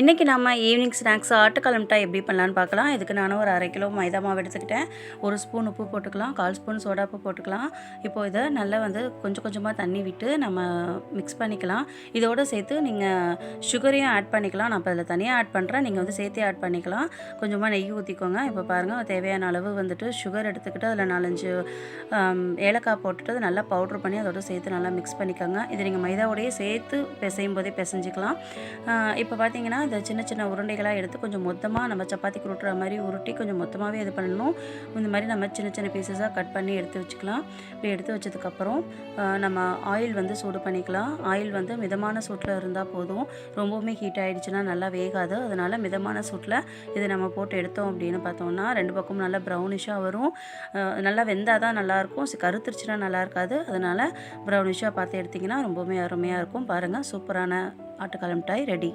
இன்றைக்கி நம்ம evening snacks ஆட்டுக்கால் மிட்டாய் எப்படி பண்ணலான்னு பார்க்கலாம். இதுக்கு நானும் ஒரு அரை கிலோ மைதா மாவு எடுத்துக்கிட்டேன். ஒரு ஸ்பூன் உப்பு போட்டுக்கலாம். கால் ஸ்பூன் சோடா உப்பு போட்டுக்கலாம். இப்போ இதை நல்லா வந்து கொஞ்சம் கொஞ்சமாக தண்ணி விட்டு நம்ம மிக்ஸ் பண்ணிக்கலாம். இதோடு சேர்த்து நீங்கள் சுகரையும் ஆட் பண்ணிக்கலாம். நான் இப்போ அதில் தனியாக ஆட் பண்ணுறேன் நீங்கள் வந்து சேர்த்தே ஆட் பண்ணிக்கலாம். கொஞ்சமாக நெய் ஊற்றிக்கோங்க இப்போ பாருங்கள் தேவையான அளவு வந்துட்டு சுகர் எடுத்துக்கிட்டு அதில் நாலஞ்சு ஏலக்காய் போட்டுட்டு அதை நல்லா பவுட்ரு பண்ணி அதோட சேர்த்து நல்லா மிக்ஸ் பண்ணிக்கோங்க. இது நீங்கள் மைதாவோடையே சேர்த்து பிசையும் போதே பிசைஞ்சிக்கலாம். இப்போ பார்த்தீங்கன்னா இந்த சின்ன சின்ன உருண்டைகளாக எடுத்து கொஞ்சம் மொத்தமாக நம்ம சப்பாத்திக்கு உருட்டுற மாதிரி உருட்டி கொஞ்சம் மொத்தமாகவே இது பண்ணணும். இந்த மாதிரி நம்ம சின்ன சின்ன பீசஸாக கட் பண்ணி எடுத்து வச்சுக்கலாம். இப்படி எடுத்து வச்சதுக்கப்புறம் நம்ம ஆயில் வந்து சூடு பண்ணிக்கலாம். ஆயில் வந்து மிதமான சூட்டில் இருந்தால் போதும். ரொம்பவுமே ஹீட் ஆகிடுச்சுன்னா நல்லா வேகாது. அதனால் மிதமான சூட்டில் இது நம்ம போட்டு எடுத்தோம் அப்படின்னு பார்த்தோம்னா ரெண்டு பக்கமும் நல்லா ப்ரௌனிஷாக வரும். நல்லா வெந்தால் தான் நல்லாயிருக்கும் கருத்துருச்சுன்னா நல்லா இருக்காது. அதனால் ப்ரௌனிஷாக பார்த்து எடுத்திங்கன்னா ரொம்பவுமே அருமையாக இருக்கும். பாருங்கள் சூப்பரான ஆட்டுக்கால் மிட்டாய் ரெடி